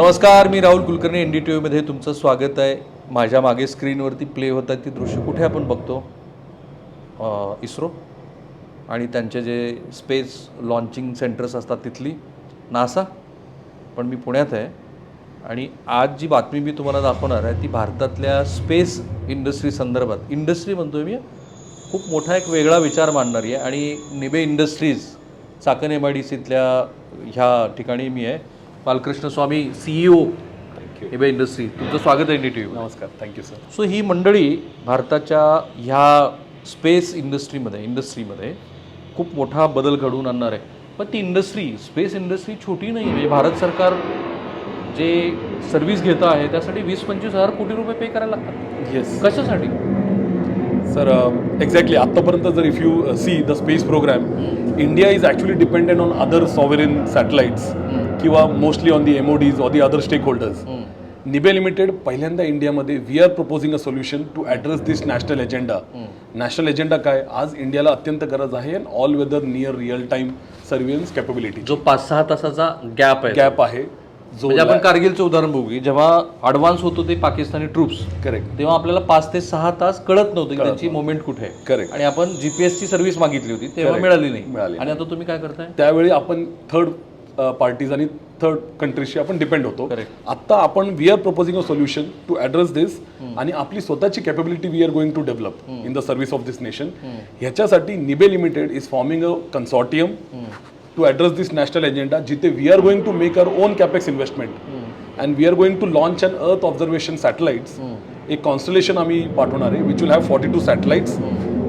नमस्कार मी Rahul Kulkarni N D T व्हीमध्ये तुमचं स्वागत आहे. माझ्या मागे स्क्रीनवरती प्ले होत आहेत ती दृश्य. कुठे आपण बघतो? इस्रो आणि त्यांचे जे स्पेस लॉन्चिंग सेंटर्स असतात तिथली. नासा? पण मी पुण्यात आहे. आणि आज जी बातमी मी तुम्हाला दाखवणार आहे ती भारतातल्या स्पेस इंडस्ट्री संदर्भात. इंडस्ट्री म्हणतोय मी. खूप मोठा एक वेगळा विचार मांडणारी आहे. आणि निबे इंडस्ट्रीज चाकण डी ह्या ठिकाणी मी आहे. Balkrishna Swami E CEO Nibe industry. तुमचं स्वागत आहे डी टी नमस्कार. थँक्यू सर सो ही मंडळी भारताच्या ह्या स्पेस इंडस्ट्रीमध्ये इंडस्ट्रीमध्ये खूप मोठा बदल घडवून आणणार आहे. पण ती इंडस्ट्री स्पेस इंडस्ट्री छोटी नाही म्हणजे भारत सरकार जे सर्व्हिस घेतं आहे त्यासाठी वीस पंचवीस हजार कोटी रुपये पे करायला लागतात. येस कशासाठी? सर एक्झॅक्टली आत्तापर्यंत जर if you see the space program India is actually dependent on other sovereign satellites किंवा mostly on the MODs or the other stake holders Nibe limited पहिल्यांदा इंडियामध्ये we are proposing a solution to address this national agenda national agenda काय? आज इंडियाला अत्यंत गरज आहे all weather near real time surveillance capability जो पाच सहा तासाचा गॅप आहे. गॅप आहे. म्हणजे आपण कारगिलचं उदाहरण बघू की जेव्हा ॲडव्हान्स होतो ते पाकिस्तानी ट्रूप्स करेक्ट तेव्हा आपल्याला पाच ते सहा तास कळत नव्हतं की त्यांची मोमेंट कुठे आहे. करेक्ट आणि आपण जीपीएसची सर्व्हिस मागितली होती तेव्हा मिळाली नाही. मिळाली आणि आता तुम्ही काय करताय? त्यावेळी आपण थर्ड पार्टीज आणि थर्ड कंट्रीशी आपण डिपेंड होतो. आता आपण we are proposing a solution to address this आणि आपली स्वतःची capability we are going to develop in the service of this nation ह्याच्यासाठी Nibe limited is forming a consortium to address this national agenda जिथे we are going to make our own capex investment and we are going to launch an earth observation satellites एक constellation आम्ही पाठवणार आहे which will have forty two satellites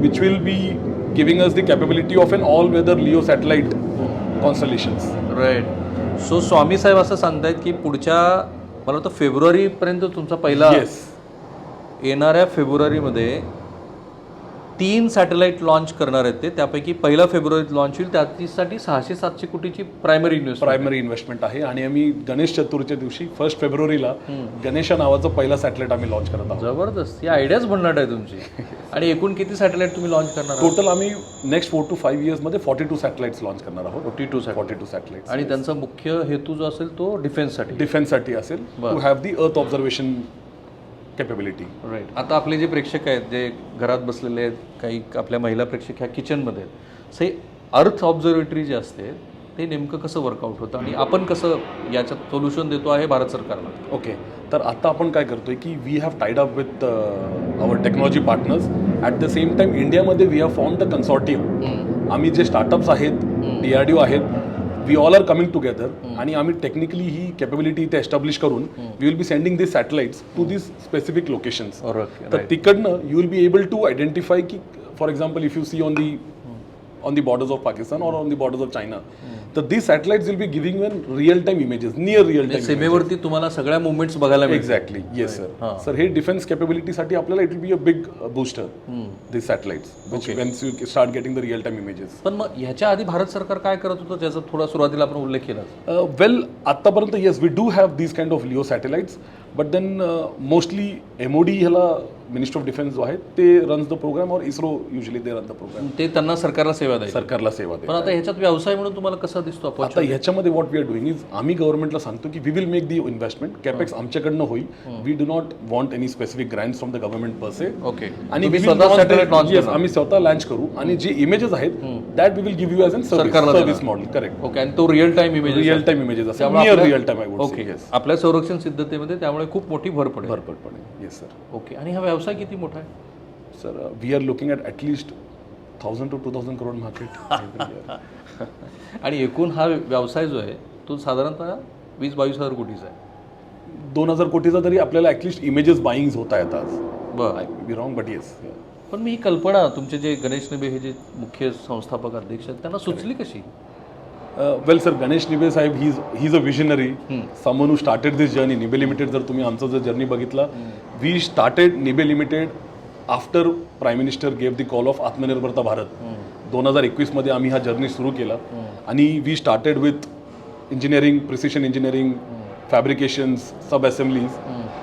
which will be giving us the capability of an all weather LEO satellite constellations right so Swami साहेब असं सांगतायत की पुढच्या मला वाटतं फेब्रुवारीपर्यंत तुमचा पहिला येणाऱ्या फेब्रुवारीमध्ये तीन सॅटेलाइट लॉन्च करणार आहेत ते. त्यापैकी पहिला फेब्रुवारीत लॉन्च होईल. त्यासाठी सहाशे सातशे कोटीची प्रायमरी इन्व्हेस्टमेंट प्रायमरी इन्व्हेस्टमेंट आहे. आणि आम्ही गणेश चतुर्थीच्या दिवशी फर्स्ट फेब्रुवारीला गणेशा नावाचं पहिला सॅटेलाइट आम्ही लॉन्च करत आहोत. जबरदस्त. ही आयडियाच भन्नाट आहे तुमची. आणि एकूण किती सॅटेलाइट तुम्ही लॉन्च करणार टोटल आम्ही नेक्स्ट फोर टू फाईव्ह इयर्समध्ये फॉर्टी टू सॅटेलाइट्स लॉन्च करणार आहोत. Forty two forty two satellites आणि त्यांचा मुख्य हेतू जो असेल तो डिफेन्ससाठी डिफेन्ससाठी असेल. To have the earth observation capability right आता आपले जे प्रेक्षक आहेत जे घरात बसलेले आहेत काही आपल्या महिला प्रेक्षक ह्या किचनमध्ये आहेत. सो अर्थ ऑब्झर्वेटरी जे असते ते नेमकं कसं वर्कआउट होतं आणि आपण कसं याच्यात सोल्युशन देतो आहे भारत सरकारला? ओके तर आता आपण काय करतोय की we have tied up with our technology partners at the same time इंडियामध्ये we have form the consortium आम्ही जे स्टार्टअप्स आहेत डी आर डी ओ आहेत we all are coming together आणि आम्ही टेक्निकली ही कॅपेबिलिटी इथे एस्टॅब्लिश करून we will be sending this satellites to this specific locations तर तिकडनं you will be able to identify की for example if you see on the on the borders of Pakistan or on the borders of China. तर these satellites will be giving you real time images, near real time. सीमेवरती तुम्हाला सगळ्या movements बघायला exactly yes sir sir हे. Defence कॅपेबिलिटीसाठी आपल्याला it will be a big booster this satellites once you start getting the real time images पण मग ह्याच्या आधी भारत सरकार काय करत होतं ज्याचा थोडा सुरुवातीला आपण उल्लेख केला? वेल आत्तापर्यंत yes we do have these kind of LEO satellites but then mostly M O D ह्याला मिनिस्टर ऑफ डिफेन्स जो आहे ते रन्स द प्रोग्राम और ISRO usually they run the program ते त्यांना सरकारला सेवा द्यायची सरकारला सेवा पण आता ह्याच्यात व्यवसाय म्हणून तुम्हाला कसा दिसतो आता ह्याच्यामध्ये what we are doing is आम्ही गव्हर्नमेंटला सांगतो की we will make the investment capex आमच्याकडनं होईल. We do not want any specific grant from the government per se okay आणि आम्ही स्वतः लॉन्च करू. आणि जे इमेजेस आहेत that we will give you as सरकारला सर्व्हिस मॉडेल करेक्ट ओके आणि तो real time image real time images असेल रिअल टाइम ओके आपल्या संरक्षण सिद्धतेमध्ये त्यामुळे खूप मोठी भर पडेल. भरपटपणे येस सर ओके. आणि हा व्यवसाय किती मोठा आहे? Sir we are looking at at least thousand two two thousand crore market आणि एकूण हा व्यवसाय जो आहे तो साधारणतः वीस बावीस हजार कोटीचा आहे. दोन हजार कोटीचा तरी आपल्याला ॲटलिस्ट इमेजेस बाईंग होत आहेत आज बरं बी रॉंग बट येस पण मी ही कल्पना तुमचे जे गणेश नबे हे जे मुख्य संस्थापक अध्यक्ष आहेत त्यांना सुचली कशी? वेल सर गणेश निबे साहेब ही ही is a visionary someone who started this journey Nibe limited जर तुम्ही आमचा जर जर्नी बघितला we started Nibe limited after prime minister gave the call of Atmanirbharta Bharat दोन हजार एकवीसमध्ये आम्ही हा जर्नी सुरू केला. आणि we started with engineering precision engineering fabrications sub assemblies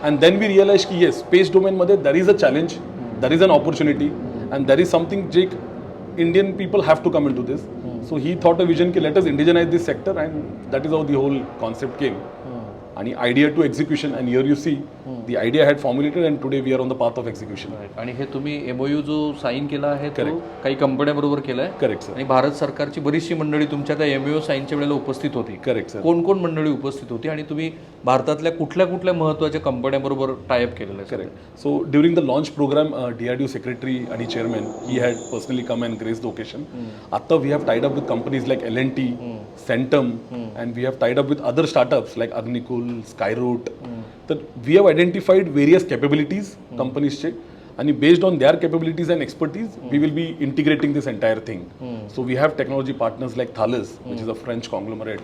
and then we realize की येस स्पेस डोमेनमध्ये there is a challenge there is an opportunity and there is something जे Indian people have to come into this. So he thought a vision, let us indigenize this sector, and that is how the whole concept came. आणि idea to execution and year you see the idea had formulated and today we are on the path of execution आणि हे तुम्ही MOU जो sign केला आहे Correct. काही कंपन्यांबरोबर केलाय? Correct sir आणि भारत सरकारची बरीचशी मंडळी तुमच्या त्या एमओयू साईनच्या वेळेला उपस्थित होती. करेक्ट सर कोण कोण मंडळी उपस्थित होती? आणि तुम्ही भारतातल्या कुठल्या कुठल्या महत्त्वाच्या कंपन्यांबरोबर टायअप केलेलं आहे. So during the launch program, uh, DRDO secretary आणि chairman, he had personally come and graced the occasion. आता we have tied up with companies like L&T, Centum, and we have tied up with other startups like Agnikul, Skyroot. तर we have identified various capabilities companies चे आणि based on their capabilities and expertise we will be integrating this entire thing so we have technology partners like Thales which is a French conglomerate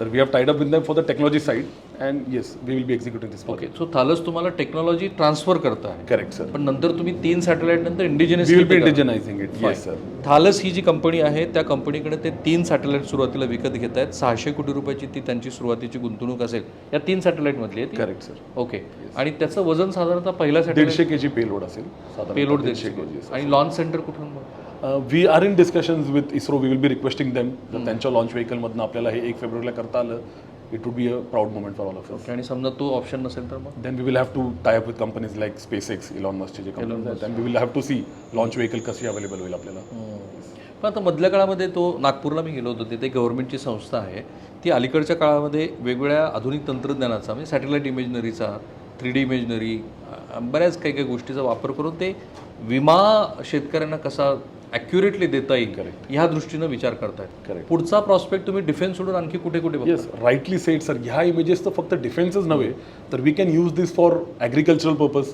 तर we have tied up with them for the technology side and yes we will be executing this okay so Thales तुम्हाला technology transfer करत आहे. Correct sir पण नंतर तुम्ही तीन satellite नंतर indigenous we will be indigenizing it yes sir Thales ही जी company आहे त्या कंपनीकडे ते तीन सॅटेलाइट सुरुवातीला विकत घेत आहेत. सहाशे कोटी रुपयाची ती त्यांची सुरुवातीची गुंतवणूक असेल या तीन सॅटेलाइट मधली आहे करेक्ट सर ओके आणि त्याचं वजन साधारणतः पहिल्या सॅटेलाइट दीडशे के जी पेलोड असेल पेलोड दीडशे आणि लॉन्च सेंटर कुठून मग? We are in discussions with ISRO we will be requesting them त्यांच्या लॉन्च व्हेकलमधनं आपल्याला हे एक फेब्रुवारीला करता आलं. It would be a proud moment for all of us आणि समजा तो ऑप्शन नसेल तर मग? Then we will have to tie up with companies like SpaceX Elon मस्कचे जे then we will have to see launch vehicle कशी available होईल आपल्याला. पण आता मधल्या काळामध्ये तो नागपूरला मी गेलो होतो तिथे गव्हर्नमेंटची संस्था आहे. ती अलीकडच्या काळामध्ये वेगवेगळ्या आधुनिक तंत्रज्ञानाचा म्हणजे सॅटेलाइट इमेजनरीचा थ्री डी इमेजनरी बऱ्याच काही काही गोष्टीचा वापर करून ते विमा शेतकऱ्यांना कसा ॲक्युरेटली देता येईल. ह्या दृष्टीनं विचार करतायत. पुढचा प्रॉस्पेक्ट तुम्ही डिफेन्स सोडून आणखी कुठे कुठे? येस राईटली सेट सर ह्या इमेजेस तर फक्त डिफेन्सच नव्हे तर we can use this for agricultural purpose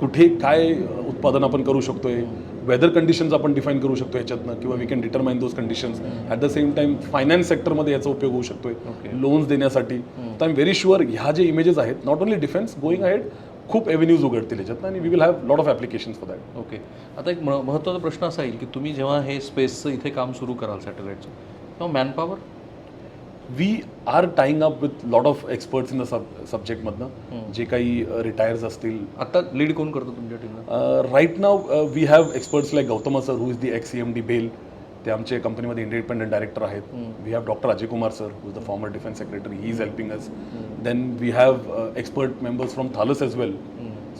कुठे काय उत्पादन आपण करू शकतोय वेदर कंडिशन्स आपण डिफाईन करू शकतो याच्यातनं किंवा we can determine those conditions at the same time finance सेक्टरमध्ये याचा उपयोग होऊ शकतोय. लोन्स देण्यासाठी. तर आय एम व्हेरी शुअर ह्या जे इमेजेस आहेत not only defence going ahead खूप एव्हेन्यूज उघडतील याच्यातनं आणि we will have lot of applications for that okay आता एक म- महत्त्वाचा प्रश्न असा येईल की तुम्ही जेव्हा हे स्पेसचं इथे काम सुरू कराल सॅटेलाइटचं तेव्हा manpower we are tying up with lot of experts in the sub सब्जेक्टमधनं जे काही रिटायर्स असतील. आता लीड कोण करतो तुमच्या टीमला right now we have experts like Gautam sir who is the ex C M D BEL ते आमचे कंपनीमध्ये इंडिपेंडंट डायरेक्टर आहेत. We have doctor Ajay Kumar sir who is the former defence secretary he is helping us then we have expert members from Thales as well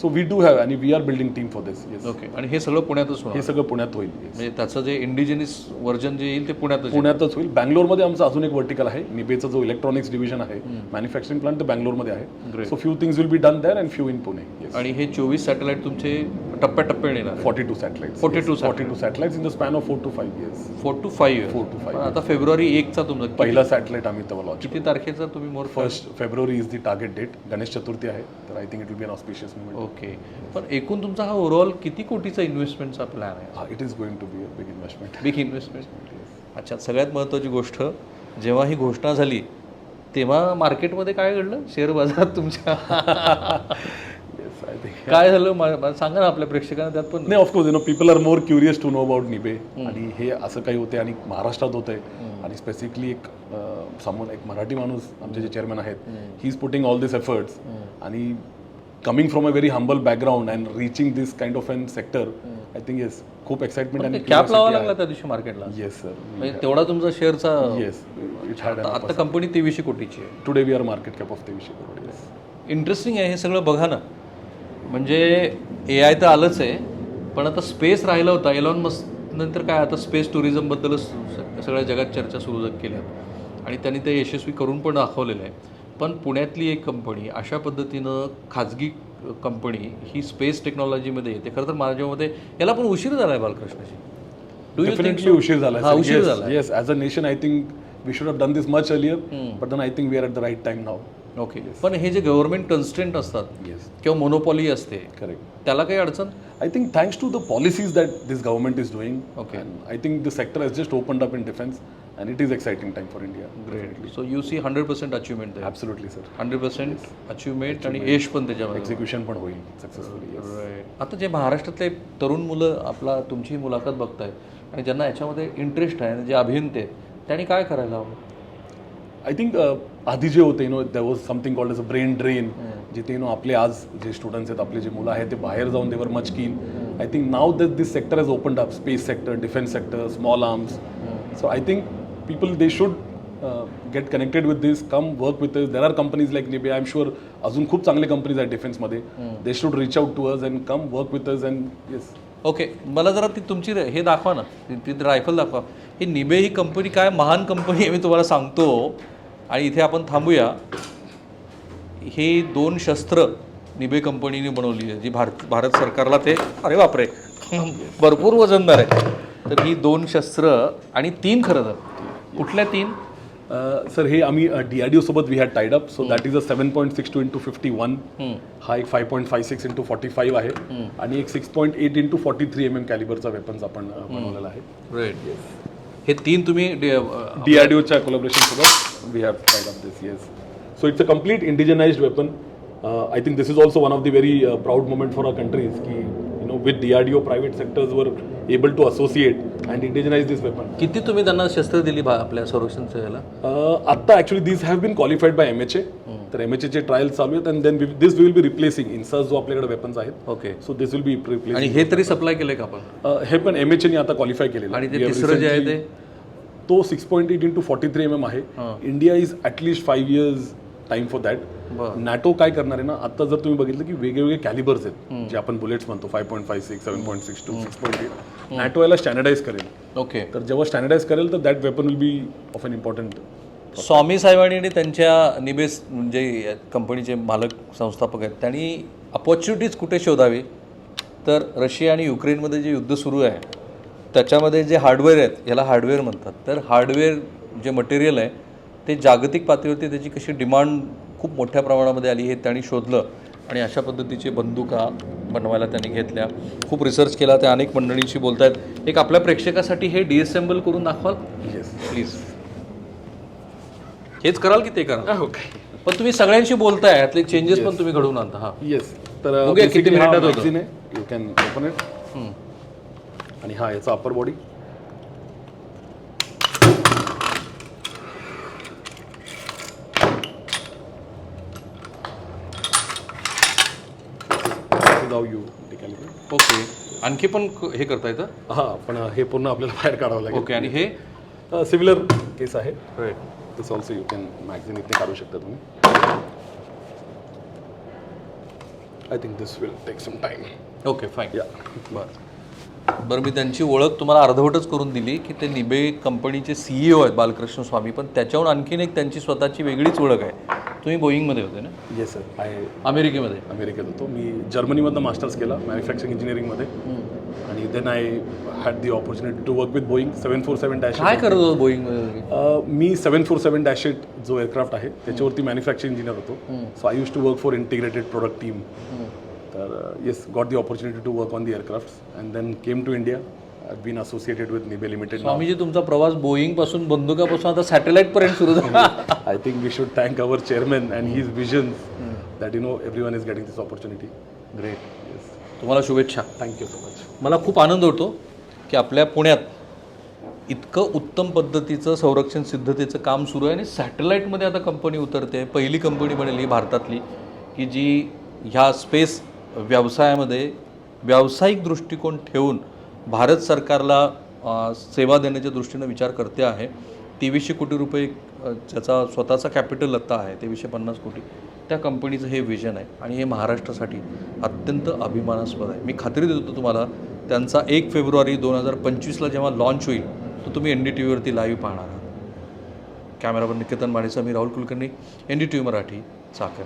so we do have आणि we are building team for this yes okay आणि हे सगळं पुण्यातच हे सगळं पुण्यात होईल. म्हणजे त्याचं जे इंडिजिनिस व्हर्जन जे येईल ते पुण्यातच. पुण्यातच होईल. बँगलोरमध्ये आमचं अजून एक वर्टिकल आहे. निबेचा जो इलेक्ट्रॉनिक्स डिव्हिजन आहे मॅन्युफॅक्चरिंग प्लांट बँगलोरमध्ये आहे. So few things will be done there and few in Pune आणि हे चोवीस सॅटेलाइट तुमचे टप्प्याटप्प्याने येणार. Forty two satellites. 42 forty two satellites. In the span of four to five years four to five Four to five आता फेब्रुवारी एकचा तुमचा पहिला सॅटेलाइट आम्ही तेव्हा लॉन्च किती तारखेचा तुम्ही more first February is the target date Ganesh Chaturthi आहे तर I think it will be an auspicious movement okay पण एकूण तुमचा हा ओव्हरऑल किती कोटीचा इन्व्हेस्टमेंटचा प्लॅन आहे? हा it is going to be a big investment big investment अच्छा सगळ्यात महत्त्वाची गोष्ट जेव्हा ही घोषणा झाली तेव्हा मार्केटमध्ये काय घडलं? शेअर बाजारात तुमच्या काय झालं? सांगा ना आपल्या प्रेक्षकांना त्यात पण. नाही of course you know people are more curious to know about NIBE आणि हे असं काही होते आणि महाराष्ट्रात होतंय. आणि स्पेसिफिकली एक समोर एक मराठी माणूस आमचे जे चेअरमॅन आहेत he is putting all this efforts आणि coming from a very humble background and reaching this kind of an sector I think yes खूप एक्साइटमेंट आणि कॅप लावा लागला त्या दिवशी मार्केटला येस सर म्हणजे तेवढा तुमचा शेअरचा येस आता कंपनी तेवीसशे कोटीची आहे. Today we are market cap of तेवीसशे yes interesting आहे हे सगळं बघा ना. म्हणजे ए आय तर आलंच आहे पण आता स्पेस राहिला होता. एलॉन मस नंतर काय आता स्पेस टुरिझमबद्दलच सगळ्या जगात चर्चा सुरू केल्या आणि त्यांनी ते यशस्वी करून पण दाखवलेलं आहे. पण पुण्यातली एक कंपनी अशा पद्धतीनं खाजगी कंपनी ही स्पेस टेक्नॉलॉजीमध्ये येते. खरं तर माझ्या मते याला पण उशीर झाला आहे बालकृष्णाची? उशीर झाला हा उशीर झाला yes as a nation I think we should have done this much earlier but then I think we are at the right time now okay पण हे जे गव्हर्नमेंट कन्स्टेंट असतात किंवा मोनोपॉली असते करेक्ट त्याला काही अडचण I think thanks to the policies that this government is doing, Okay. and I think the sector has just opened up in defense, and it is exciting time for India. Great so you see hundred percent achievement Absolutely, sir. Hundred percent achievement आणि यश पण त्याच्यामध्ये Execution पण होईल. Right. आता जे महाराष्ट्रातले तरुण मुलं आपला तुमची मुलाखत बघतायत आणि ज्यांना याच्यामध्ये इंटरेस्ट आहे जे अभियंते आहेत, त्यांनी काय करायला हवं आय थिंक आधी जे होते you know there was something called as a brain drain जिथे नो आपले आज जे स्टुडंट्स आहेत आपले जे मुलं आहेत ते बाहेर जाऊन they were much keen I think now that this sector has opened up space sector defence sector small arms so I think people they should get connected with this come work with there are companies like NIBE I am sure अजून खूप चांगले companies आहेत डिफेन्समध्ये they should reach out to us and come work with us and yes okay मला जरा ती तुमची हे दाखवा ना. ती- ती रायफल दाखवा. ही निबे ही कंपनी काय महान कंपनी आहे मी तुम्हाला सांगतो. आणि इथे आपण थांबूया. हे दोन शस्त्र निबे कंपनीने बनवली आहे जी भारत भारत सरकारला ते अरे बापरे भरपूर वजनदार आहे. तर ही दोन शस्त्र आणि तीन खरं तर. कुठल्या तीन? सर हे आम्ही डी आर डी सोबत we had tied up so that is a seven point six two into fifty one हा एक five point five six into forty five आहे. आणि एक six point eight into forty three M M कॅलिबरचा weapons आपण बनवलेला आहे. Right हे तीन तुम्ही डे- डी आर डी ओच्या कोलॅबरेशन सोबत we have tied of this yes so it's a complete indigenised weapon I think this is also one of the very proud moment for a countries की with D R D O private sectors were able to associate and indigenize this weapon किती तुम्ही त्यांना शस्त्र दिली भा- आपल्या संरक्षण सेवेला? Uh, आत्ता actually this have been qualified by M H A तर एम एच एचे ट्रायल चालू आहेत and then this will be replacing INSAS जो आपल्याकडे वेपन्स आहेत okay so this will be replace आणि हे तरी सप्लाय केलंय का आपण? हे पण एम एच एने आता क्वालिफाय केलेलं आणि. ते तिसरं जे आहे ते? तो six point eight into forty three M M आहे India is at least five years time for that. NATO काय करणार आहे ना आता जर तुम्ही बघितलं की वेगवेगळे कॅलिबर्स आहेत जे आपण बुलेट्स म्हणतो five point five six seven point six two six point eight NATO याला स्टँडर्डाईज करेल. ओके. तर जेव्हा स्टँडर्डाईज करेल तर that weapon will be of an important Swami साहेबांनी त्यांच्या निबेस म्हणजे कंपनीचे मालक संस्थापक आहेत त्यांनी अपॉर्च्युनिटीज कुठे शोधावी? तर रशिया आणि युक्रेनमध्ये जे युद्ध सुरू आहे त्याच्यामध्ये जे हार्डवेअर आहेत याला हार्डवेअर म्हणतात. तर हार्डवेअर जे मटेरियल आहे ते जागतिक पातळीवरती त्याची कशी डिमांड खूप मोठ्या प्रमाणामध्ये आली हे त्यांनी शोधलं आणि अशा पद्धतीचे बंदुका बनवायला त्यांनी घेतल्या. खूप रिसर्च केला त्या अनेक मंडळींशी बोलत आहेत एक आपल्या प्रेक्षकासाठी हे डिएसेंबल करून दाखवाल? येस प्लीज हेच कराल की ते कराल? ओके पण तुम्ही सगळ्यांशी बोलताय यातले चेंजेस पण तुम्ही घडवून आणता हा. येस तर किती हा मिनिटात यू कॅन ओपन इट आणि हा याचा अपर बॉडी यू ओके आणखी पण क- हे करता येतं? हा पण हे पूर्ण आपल्याला बाहेर काढावं लागेल. ओके आणि हे? सिमिलर केस आहे. This also you can magazine इथे काढू शकता तुम्ही. I think this will take some time okay fine या बरं. बरं मी त्यांची ओळख तुम्हाला अर्धवटच करून दिली की ते निबे कंपनीचे सीईओ आहेत बालकृष्ण स्वामी पण त्याच्याहून आणखीन एक त्यांची स्वतःची वेगळीच ओळख आहे. तुम्ही बोईंगमध्ये होते ना? येस सर आय अमेरिकेमध्ये. अमेरिकेत होतो. मी जर्मनीमधनं मास्टर्स केला मॅन्युफॅक्चरिंग इंजिनिअरिंगमध्ये आणि then I had the opportunity to work with Boeing seven four seven dash काय करत होतो बोईंगमध्ये मी seven four seven dash eight जो एअरक्राफ्ट आहे त्याच्यावरती मॅन्युफॅक्चरिंग इंजिनियर होतो. So I used to work for integrated product team तर yes got the opportunity to work on the aircraft and then came to India been associated with NIBE limited Swamiji तुमचा प्रवास बोईंगपासून बंदुकापासून आता satellite पर्यंत सुरू झाला. I think we should thank our chairman and his vision that you know everyone is getting this opportunity great तुम्हाला शुभेच्छा. थँक्यू सो मच मला खूप आनंद होतो की आपल्या पुण्यात इतकं उत्तम पद्धतीचं संरक्षण सिद्धतेचं काम सुरू आहे आणि सॅटेलाईटमध्ये आता कंपनी उतरते. पहिली कंपनी बनेल ही भारतातली की जी ह्या स्पेस व्यवसायामध्ये व्यावसायिक दृष्टिकोन ठेवून भारत सरकारला सेवा देण्याच्या दृष्टीनं विचार करते आहे. तेवीसशे कोटी रुपये ज्याचा स्वतःचा कॅपिटल लत्ता आहे तेवीसशे पन्नास कोटी त्या कंपनीचं हे विजन आहे आणि हे महाराष्ट्रासाठी अत्यंत अभिमानास्पद आहे. मी खात्री देतो तुम्हाला त्यांचा एक फेब्रुवारी दोन हजार पंचवीसला जेव्हा लॉन्च होईल तो तुम्ही एन डी टी व्हीवरती लाईव्ह पाहणार आहात. कॅमेरावर निकेतन मानेसह मी Rahul Kulkarni N D T V Marathi चाकर